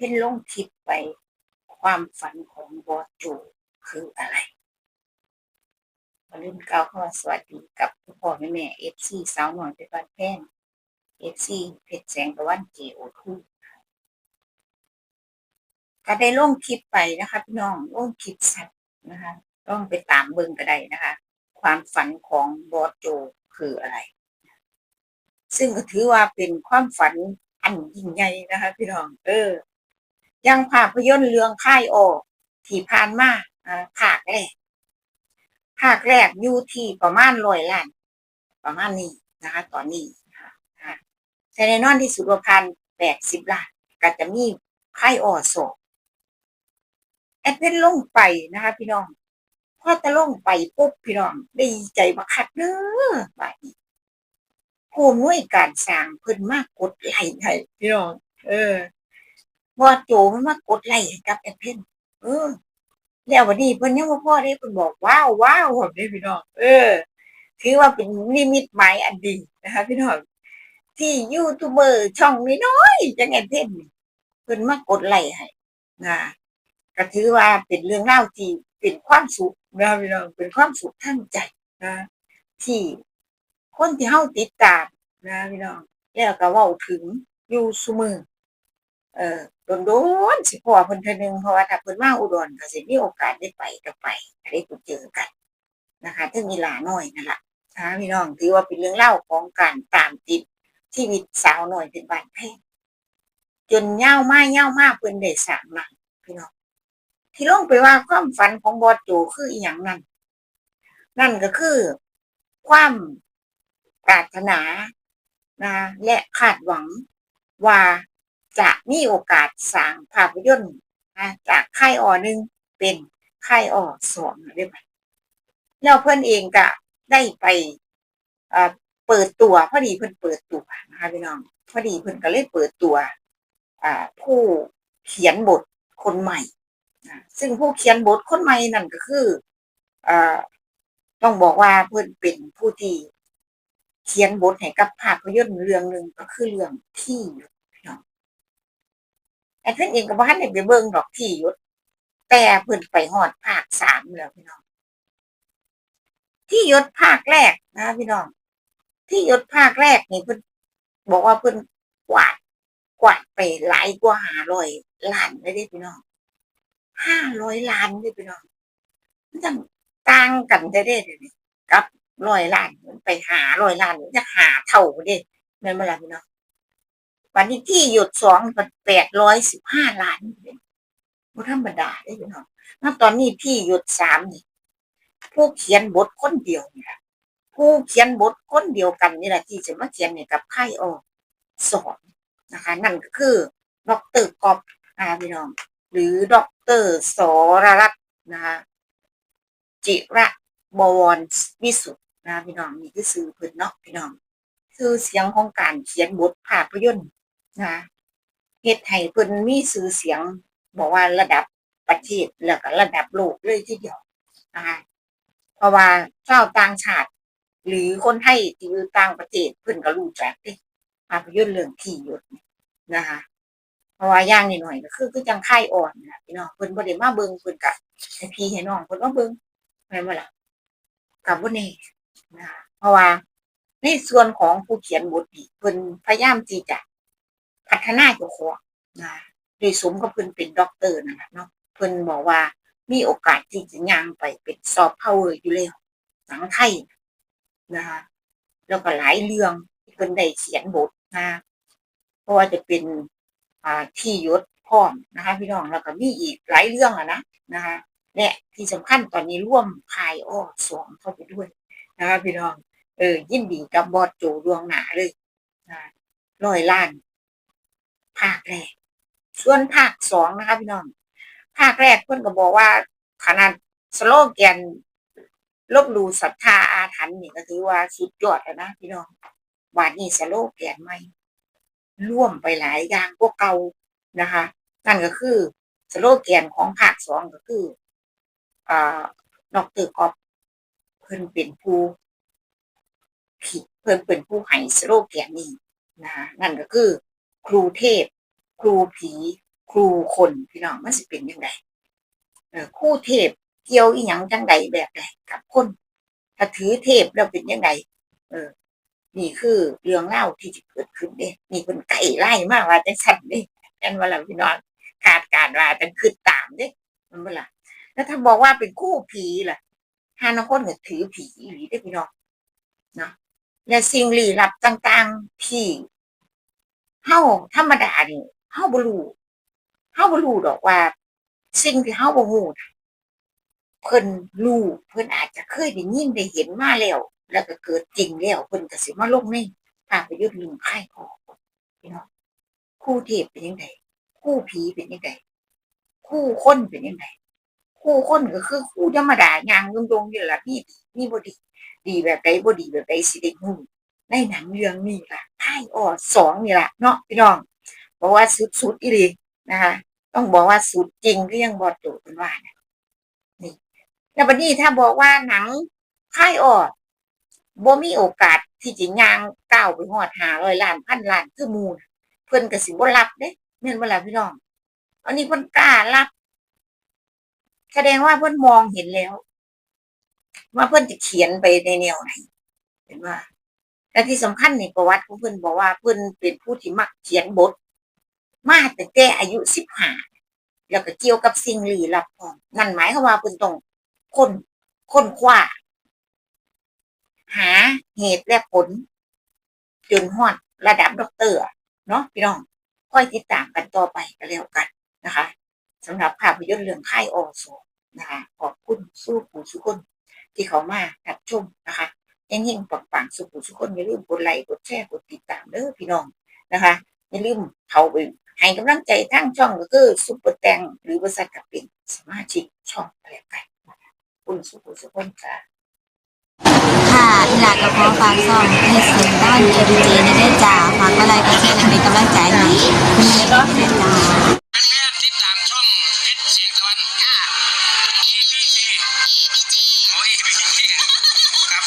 เพ่นลงคลิปไปความฝันของบอสโจคืออะไรมาลืมกล่าวคำว่าสวัสดีกับพ่อพ่อแม่แม่เอฟซีสาวหน่อยเป็นบ้านแพงเอฟซีเพชรแสงตะวันเจโอทูก็ได้ลงคลิปไปนะคะพี่น้องลงคลิปสัตว์นะคะต้องไปตามเบิ่งก็ได้นะคะ ความฝันของบอสโจคืออะไร ซึ่งถือว่าเป็นความฝันอันยิ่งใหญ่นะคะ พี่น้อง เออ ยังภาพยนตร์เรื่องค่ายออก ที่ผ่านมาอ่าภาคแรกภาคแรกอยู่ที่ประมาณร้อยล้าน ประมาณนี้นะคะ ตอนนี้นะคะอ่าแต่แน่นอนที่สุดว่าพันแปดสิบล้านก็จะมีค่ายออสองแอดเวนลงไปนะคะ พี่น้องพอตะลงไปปุ๊บพี่น้องดีใจมาคักเด้อบ่ายนี้ผู้อำนวยการสร้างเพิ่นมากกดไลให้พี่น้อง เออ ว่าโจมันมากดไลค์กับแอดเพนเออ แล้ววันนี้เพิ่นยังว่าพ่อได้เพิ่นบอกว้าวว้าวแบบนี้พี่น้องเออถือว่าเป็นนิมิตหมายอันดีนะคะพี่น้องที่ยูทูบเบอร์ช่องน้อยจังแอดเพนนี่เพิ่นมากดไลค์ให้นะก็ถือว่าเป็นเรื่องเล่าที่เป็นความสุขนะพี่น้องเป็นความสุขทางใจนะที่คนที่เฮาติดตามนะพี่น้องแล้วก็ว้าถึงอยู่ซุมือ เออโดนสิพ่อเพิ่นเทื่อหนึงเพราะว่าถ้าเพิ่นมาอุดรก็สิมีโอกาสได้ไปก็ไปได้ไปเจอกันนะคะถึงมีหลาน้อยนั่นล่ะนะคะพี่น้องถือว่าเป็นเรื่องเล่าของการตามติดชีวิตสาวหน้อยเป็นบ้านแพงจนยามาย่าวมาเพิ่นได้สางหลังพี่น้องที่ลงไปว่าความฝันของบอสโจคืออีหยังนั่นนั่นก็คือ ความปรารถนานะและคาดหวังว่า จะมีโอกาสสร้างภาพยนตร์นะจากค่ายออหนึ่งเป็นค่ายออสองได้ไหมแล้วเพื่อนเองก็ได้ไปเปิดตัวพอดีเพื่อนเปิดตัวนะคะพี่น้องพอดีเพื่อนก็เลยเปิดตัวผู้เขียนบทคนใหม่นะซึ่งผู้เขียนบทคนใหม่นั่นก็คืออต้องบอกว่าเพื่อนเป็นผู้ที่เขียนบทให้กับภาพยนตร์เรื่องหนึ่งก็คือเรื่องที่หยุด แอดเพิ่นเองก็บ่ทันได้ไปเบิ่งดอกที่ยุดแต่เพิ่นไปฮอดภาคสามแล้วพี่น้อง ที่ยุดภาคแรกนะพี่น้อง ที่ยุดภาคแรกนี่เพิ่นบอกว่าเพิ่นกวาดกวาดไปหลายกว่าห้าร้อยล้านเลยเด้พี่น้องห้าร้อยล้านเลยพี่น้องมันจังต่างกันได้เด้เดี๋ยกับร้อยล้านมันไปหาร้อยล้านมันจะหาเท่าเด้แม่นบ่ล่พี่น้อง วันนี้ที่หยุดสองมันแปดร้อยสิบห้าล้านเด้บ่ธรรมดาเด้พี่น้องแล้วตอนนี้ที่หยุดสามนี่ผู้เขียนบทคนเดียวนี่ล่ะผู้เขียนบทคนเดียวกันนี่แหละที่จะมาเขียนให้กับค่ออกสอนนะคะ นั่นก็คือดอกเตอรกอบอาพี่น้อง หรือดอกเตอรสรรัตน์นะคะจิระบวรวิสุทธ์นะพี่น้องนี่คือสื่อพิ่นเนาะพี่น้องคือเสียงของการเขียนบทภาพยนตร์ นะเฮ็ดให้เพิ่นมีชื่อเสียง บอกว่าระดับประเทศแล้วก็ระดับโลกเลยทีเดียวนะคะเพราะว่าชาวต่างชาติ หรือคนไทยที่อยู่ต่างประเทศเพิ่นก็รู้จักเด้ภาพยนตร์เรื่องที่หยดนะคะเพราะว่าย่างนิดหน่อยก็คือคือจังค่ายอ่อนนะพี่น้องเพิ่นบ่ได้มาเบิ่งเพิ่นก็ให้พี่ให้น้องเพิ่นมาเบิ่งแม่นบ่ล่ะกับวันนี้นะคะเพราะว่าในส่วนของผู้เขียนบทนี่เพิ่นพยายามที่จะ พัฒนาเจ้าของนะโดยสมกับเพิ่นเป็นด็อกเตอร์นะเนาะเพิ่นบอกว่ามีโอกาสที่จะย่างไปเป็นซอฟต์พาวเวอร์อยู่แล้วหนังไทยนะคะแล้วก็หลายเรื่องที่เพิ่นได้เขียนบทนะเพราะว่าจะเป็นอ่าที่ยศพร้อมนะคะ พี่น้องแล้วก็มีอีกหลายเรื่องอะนะนะคะและที่สำคัญตอนนี้ร่วมคายอ้อสองเข้าไปด้วยนะคะพี่น้องเออยินดีกับบอสโจดวงหนาเลยนะร้อยล้าน ภาคแรก ส่วนภาคสองนะคะพี่น้อง ภาคแรกเพื่อนก็บอกว่าขนาดสโลแกนลบหลู่ศรัทธาอาถรรพ์นี่ก็ถือว่าสุดยอดแล้วนะพี่น้องวาดนี้สโลแกนใหม่ร่วมไปหลายอย่างพวกเก่านะคะ นั่นก็คือสโลแกนของภาคสองก็คืออ่าดอกเตอรกอบเพิ่นเป็นผู้ผิดเพิ่นเป็นผู้ให้สโลแกนนี้นะนั่นก็คือ ครูเทพ ครูผี ครูคนพี่น้องมันสิเป็นยังไงเออคู่เทพเกี่ยวอีหยังจังใดแบบใดกับคนถ้าถือเทพแล้วเป็นยังไงเออ นี่คือเรื่องเล่าที่จะเกิดขึ้นเด้นี่เป็นไก่ไล่มากว่าจังสันเด้กันว่าเราพี่น้องคาดการว่าจังคือตามเด้มันเวลาแล้วถ้าบอกว่าเป็นคู่ผีล่ะฮานคนก็ถือผีอีหลีได้พี่น้องเนาะและสิ่งลี้ลับต่างๆที่ เฮาธรรมดานี่เฮาบ่รู้เฮาบ่รู้ดอกว่า สิ่งที่เฮาบ่ฮู้เพิ่นรู้เพิ่นอาจจะเคยได้ยินได้เห็นมาแล้ว แล้วก็เกิดจริงแล้วเพิ่นก็สิมาลงในภาพยนตร์เรื่องค่ายของพี่น้องคู่เทพเป็นยังไงคู่ผีเป็นยังไงคู่คนเป็นยังไงคู่คนก็คือคู่ธรรมดาย่างดงๆนี่ละนี่นี่บ่ดี ดีแบบใดบ่ดีแบบใดสิได้ฮู้ ในหนังเรื่องนี้ล่ะค่ายออสองนี่ล่ะเนาะพี่น้องบอกว่าสุดๆอีหลีนะคะ ต้องบอกว่าสุดจริงก็ยังบอดโจเป็นว่านะนี่แล้วบัดนี้ถ้าบอกว่าหนังค่ายออดบ่มีโอกาสที่จะย่างก้าวไปฮอด500ล้านพันล้านคือมู่น่ะเพิ่อนก็สิบ่รับเด้แม่นบ่ล่พี่น้อง อันนี้เพิ่อนกล้ารับ แสดงว่าเพิ่อนมองเห็นแล้ว ว่าเพิ่อนจะเขียนไปในแนวไหน เห็นว่า และที่สำคัญในประวัติของเพิ่อนบอกว่าเพิ่อนเป็นผู้ที่มักเขียนบท มาตั้งแต่อายุสิบห้าแล้วก็เกี่ยวกับสิ่งลี้ลับพร้อมนั่นหมายความว่าเพิ่อนต้องค้นค้นคว้าหาเหตุและผล จนฮอดระดับด็อกเตอร์เนาะพี่น้องค่อยติดตามกันต่อไปก็แล้วกันนะคะสำหรับภาพยนตร์เรื่องค่ายออโซนะคะขอบคุณสู้ผู้สุคนที่เขามารับชมนะคะ ยังยิ่งปังปังๆสุขุสุขคนอย่าลืมกดไลค์กดแชร์กดติดตามเด้อพี่น้องนะคะอย่าลืมเข้าไปให้กำลังใจทั้งช่องก็คือซุปเปอร์แตงหรือบริษัทกับเป็นสมาชิกช่องอะไรกันนะคะคุณสุขุสุขคนค่ะค่ะอีหลากกับพอฝากซ่องให้เสียงด้านเอดีเจในได้จ่าฝากอะไรก็แช่เป็นกำลังใจให้คุณเมย์ได้จ่า